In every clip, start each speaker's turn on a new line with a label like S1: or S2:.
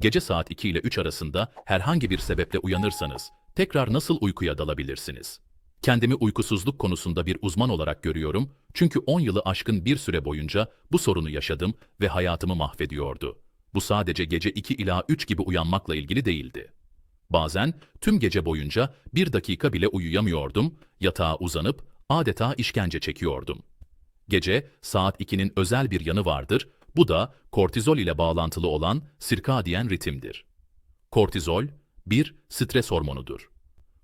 S1: Gece saat 2 ile 3 arasında herhangi bir sebeple uyanırsanız tekrar nasıl uykuya dalabilirsiniz? Kendimi uykusuzluk konusunda bir uzman olarak görüyorum çünkü 10 yılı aşkın bir süre boyunca bu sorunu yaşadım ve hayatımı mahvediyordu. Bu sadece gece 2 ila 3 gibi uyanmakla ilgili değildi. Bazen tüm gece boyunca bir dakika bile uyuyamıyordum, yatağa uzanıp adeta işkence çekiyordum. Gece saat 2'nin özel bir yanı vardır, bu da kortizol ile bağlantılı olan sirkadiyen ritimdir. Kortizol, bir stres hormonudur.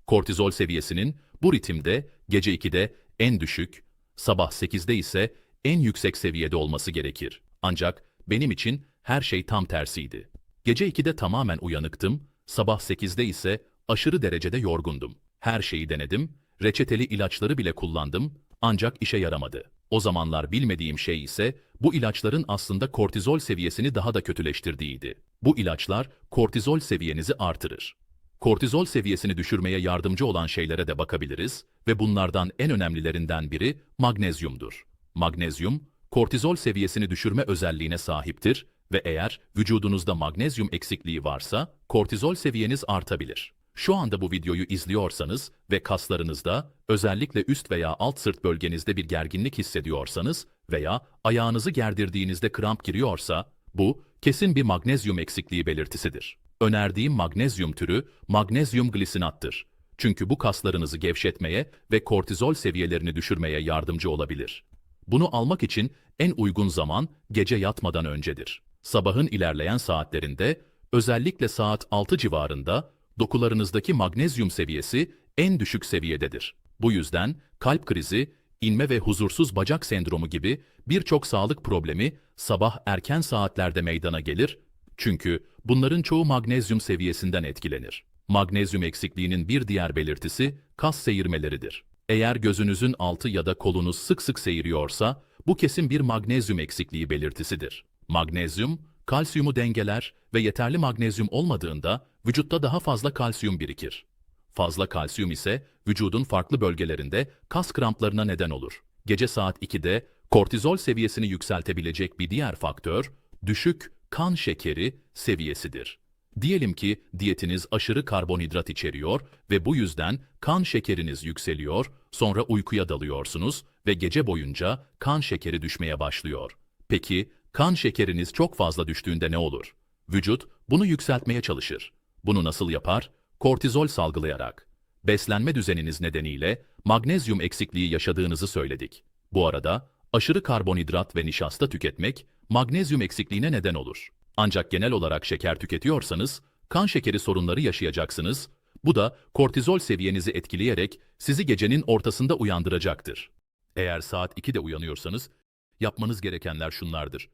S1: Kortizol seviyesinin bu ritimde gece 2'de en düşük, sabah 8'de ise en yüksek seviyede olması gerekir. Ancak benim için her şey tam tersiydi. Gece 2'de tamamen uyanıktım, sabah 8'de ise aşırı derecede yorgundum. Her şeyi denedim, reçeteli ilaçları bile kullandım ancak işe yaramadı. O zamanlar bilmediğim şey ise bu ilaçların aslında kortizol seviyesini daha da kötüleştirdiğiydi. Bu ilaçlar kortizol seviyenizi artırır. Kortizol seviyesini düşürmeye yardımcı olan şeylere de bakabiliriz ve bunlardan en önemlilerinden biri magnezyumdur. Magnezyum, kortizol seviyesini düşürme özelliğine sahiptir ve eğer vücudunuzda magnezyum eksikliği varsa kortizol seviyeniz artabilir. Şu anda bu videoyu izliyorsanız ve kaslarınızda, özellikle üst veya alt sırt bölgenizde bir gerginlik hissediyorsanız veya ayağınızı gerdirdiğinizde kramp giriyorsa, bu kesin bir magnezyum eksikliği belirtisidir. Önerdiğim magnezyum türü magnezyum glisinattır. Çünkü bu kaslarınızı gevşetmeye ve kortizol seviyelerini düşürmeye yardımcı olabilir. Bunu almak için en uygun zaman gece yatmadan öncedir. Sabahın ilerleyen saatlerinde, özellikle saat 6 civarında dokularınızdaki magnezyum seviyesi en düşük seviyededir. Bu yüzden kalp krizi, inme ve huzursuz bacak sendromu gibi birçok sağlık problemi sabah erken saatlerde meydana gelir çünkü bunların çoğu magnezyum seviyesinden etkilenir. Magnezyum eksikliğinin bir diğer belirtisi kas seyirmeleridir. Eğer gözünüzün altı ya da kolunuz sık sık seyiriyorsa, bu kesin bir magnezyum eksikliği belirtisidir. Magnezyum, kalsiyumu dengeler ve yeterli magnezyum olmadığında vücutta daha fazla kalsiyum birikir. Fazla kalsiyum ise vücudun farklı bölgelerinde kas kramplarına neden olur. Gece saat 2'de kortizol seviyesini yükseltebilecek bir diğer faktör, düşük kan şekeri seviyesidir. Diyelim ki diyetiniz aşırı karbonhidrat içeriyor ve bu yüzden kan şekeriniz yükseliyor, sonra uykuya dalıyorsunuz ve gece boyunca kan şekeri düşmeye başlıyor. Peki kan şekeriniz çok fazla düştüğünde ne olur? Vücut bunu yükseltmeye çalışır. Bunu nasıl yapar? Kortizol salgılayarak. Beslenme düzeniniz nedeniyle magnezyum eksikliği yaşadığınızı söyledik. Bu arada aşırı karbonhidrat ve nişasta tüketmek magnezyum eksikliğine neden olur. Ancak genel olarak şeker tüketiyorsanız kan şekeri sorunları yaşayacaksınız. Bu da kortizol seviyenizi etkileyerek sizi gecenin ortasında uyandıracaktır. Eğer saat 2'de uyanıyorsanız yapmanız gerekenler şunlardır.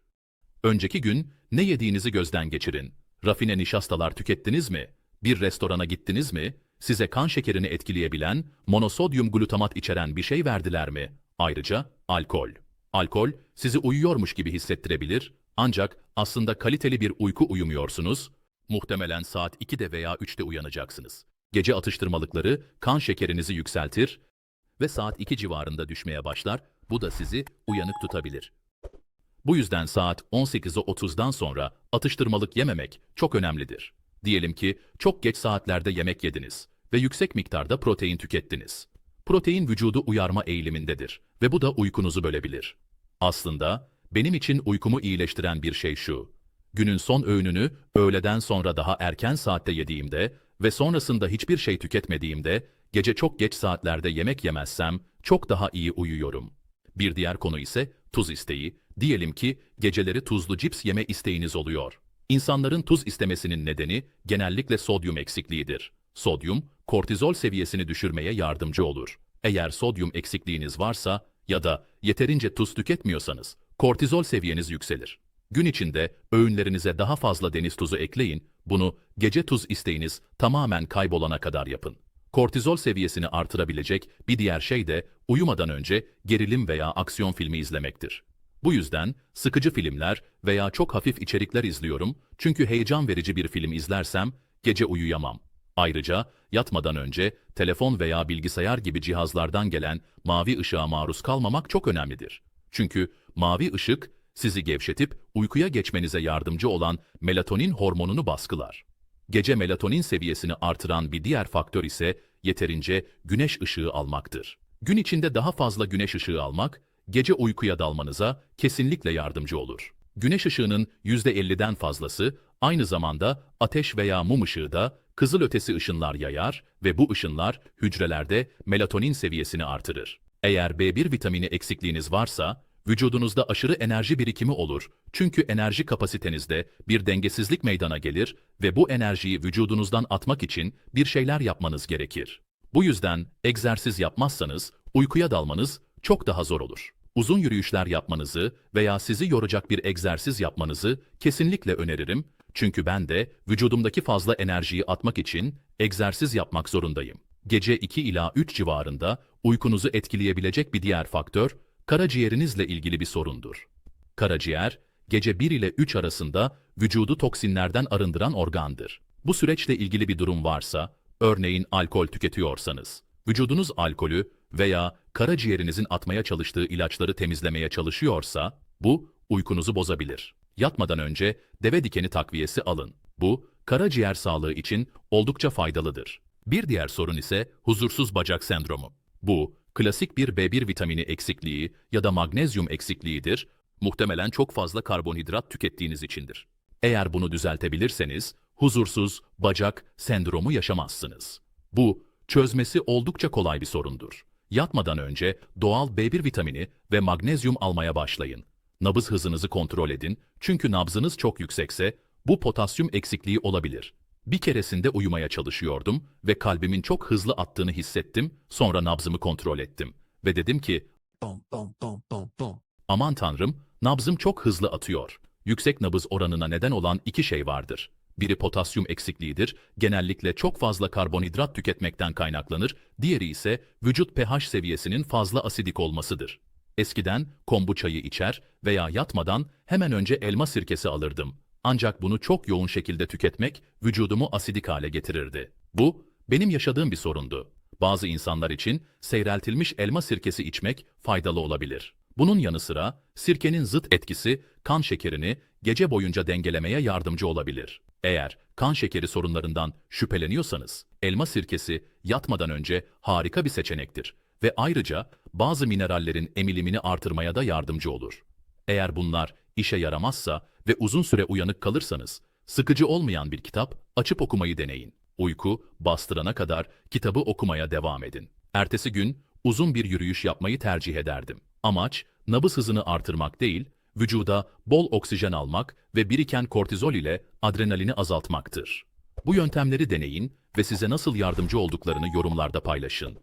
S1: Önceki gün ne yediğinizi gözden geçirin. Rafine nişastalar tükettiniz mi? Bir restorana gittiniz mi? Size kan şekerini etkileyebilen monosodyum glutamat içeren bir şey verdiler mi? Ayrıca alkol. Alkol sizi uyuyormuş gibi hissettirebilir ancak aslında kaliteli bir uyku uyumuyorsunuz. Muhtemelen saat 2'de veya 3'te uyanacaksınız. Gece atıştırmalıkları kan şekerinizi yükseltir ve saat 2 civarında düşmeye başlar. Bu da sizi uyanık tutabilir. Bu yüzden saat 18'e 30'dan sonra atıştırmalık yememek çok önemlidir. Diyelim ki çok geç saatlerde yemek yediniz ve yüksek miktarda protein tükettiniz. Protein vücudu uyarma eğilimindedir ve bu da uykunuzu bölebilir. Aslında benim için uykumu iyileştiren bir şey şu. Günün son öğününü öğleden sonra daha erken saatte yediğimde ve sonrasında hiçbir şey tüketmediğimde, gece çok geç saatlerde yemek yemezsem çok daha iyi uyuyorum. Bir diğer konu ise tuz isteği. Diyelim ki geceleri tuzlu cips yeme isteğiniz oluyor. İnsanların tuz istemesinin nedeni genellikle sodyum eksikliğidir. Sodyum, kortizol seviyesini düşürmeye yardımcı olur. Eğer sodyum eksikliğiniz varsa ya da yeterince tuz tüketmiyorsanız, kortizol seviyeniz yükselir. Gün içinde öğünlerinize daha fazla deniz tuzu ekleyin, bunu gece tuz isteğiniz tamamen kaybolana kadar yapın. Kortizol seviyesini artırabilecek bir diğer şey de uyumadan önce gerilim veya aksiyon filmi izlemektir. Bu yüzden sıkıcı filmler veya çok hafif içerikler izliyorum çünkü heyecan verici bir film izlersem gece uyuyamam. Ayrıca yatmadan önce telefon veya bilgisayar gibi cihazlardan gelen mavi ışığa maruz kalmamak çok önemlidir. Çünkü mavi ışık sizi gevşetip uykuya geçmenize yardımcı olan melatonin hormonunu baskılar. Gece melatonin seviyesini artıran bir diğer faktör ise yeterince güneş ışığı almaktır. Gün içinde daha fazla güneş ışığı almak, gece uykuya dalmanıza kesinlikle yardımcı olur. Güneş ışığının %50'den fazlası aynı zamanda ateş veya mum ışığı da kızılötesi ışınlar yayar ve bu ışınlar hücrelerde melatonin seviyesini artırır. Eğer B1 vitamini eksikliğiniz varsa, vücudunuzda aşırı enerji birikimi olur. Çünkü enerji kapasitenizde bir dengesizlik meydana gelir ve bu enerjiyi vücudunuzdan atmak için bir şeyler yapmanız gerekir. Bu yüzden egzersiz yapmazsanız uykuya dalmanız çok daha zor olur. Uzun yürüyüşler yapmanızı veya sizi yoracak bir egzersiz yapmanızı kesinlikle öneririm. Çünkü ben de vücudumdaki fazla enerjiyi atmak için egzersiz yapmak zorundayım. Gece 2 ila 3 civarında uykunuzu etkileyebilecek bir diğer faktör karaciğerinizle ilgili bir sorundur. Karaciğer, gece 1 ile 3 arasında vücudu toksinlerden arındıran organdır. Bu süreçle ilgili bir durum varsa, örneğin alkol tüketiyorsanız, vücudunuz alkolü veya karaciğerinizin atmaya çalıştığı ilaçları temizlemeye çalışıyorsa, bu uykunuzu bozabilir. Yatmadan önce deve dikeni takviyesi alın. Bu, karaciğer sağlığı için oldukça faydalıdır. Bir diğer sorun ise huzursuz bacak sendromu. Bu, klasik bir B1 vitamini eksikliği ya da magnezyum eksikliğidir. Muhtemelen çok fazla karbonhidrat tükettiğiniz içindir. Eğer bunu düzeltebilirseniz, huzursuz bacak sendromu yaşamazsınız. Bu, çözmesi oldukça kolay bir sorundur. Yatmadan önce doğal B1 vitamini ve magnezyum almaya başlayın. Nabız hızınızı kontrol edin çünkü nabzınız çok yüksekse bu potasyum eksikliği olabilir. Bir keresinde uyumaya çalışıyordum ve kalbimin çok hızlı attığını hissettim, sonra nabzımı kontrol ettim. Ve dedim ki,
S2: Bom, bom, bom, bom, bom.
S1: aman tanrım, nabzım çok hızlı atıyor. Yüksek nabız oranına neden olan iki şey vardır. Biri potasyum eksikliğidir, genellikle çok fazla karbonhidrat tüketmekten kaynaklanır, diğeri ise vücut pH seviyesinin fazla asidik olmasıdır. Eskiden kombuçayı içer veya yatmadan hemen önce elma sirkesi alırdım. Ancak bunu çok yoğun şekilde tüketmek vücudumu asidik hale getirirdi. Bu, benim yaşadığım bir sorundu. Bazı insanlar için seyreltilmiş elma sirkesi içmek faydalı olabilir. Bunun yanı sıra sirkenin zıt etkisi kan şekerini gece boyunca dengelemeye yardımcı olabilir. Eğer kan şekeri sorunlarından şüpheleniyorsanız, elma sirkesi yatmadan önce harika bir seçenektir ve ayrıca bazı minerallerin emilimini artırmaya da yardımcı olur. Eğer bunlar işe yaramazsa ve uzun süre uyanık kalırsanız, sıkıcı olmayan bir kitap açıp okumayı deneyin. Uyku bastırana kadar kitabı okumaya devam edin. Ertesi gün uzun bir yürüyüş yapmayı tercih ederdim. Amaç nabız hızını artırmak değil, vücuda bol oksijen almak ve biriken kortizol ile adrenalini azaltmaktır. Bu yöntemleri deneyin ve size nasıl yardımcı olduklarını yorumlarda paylaşın.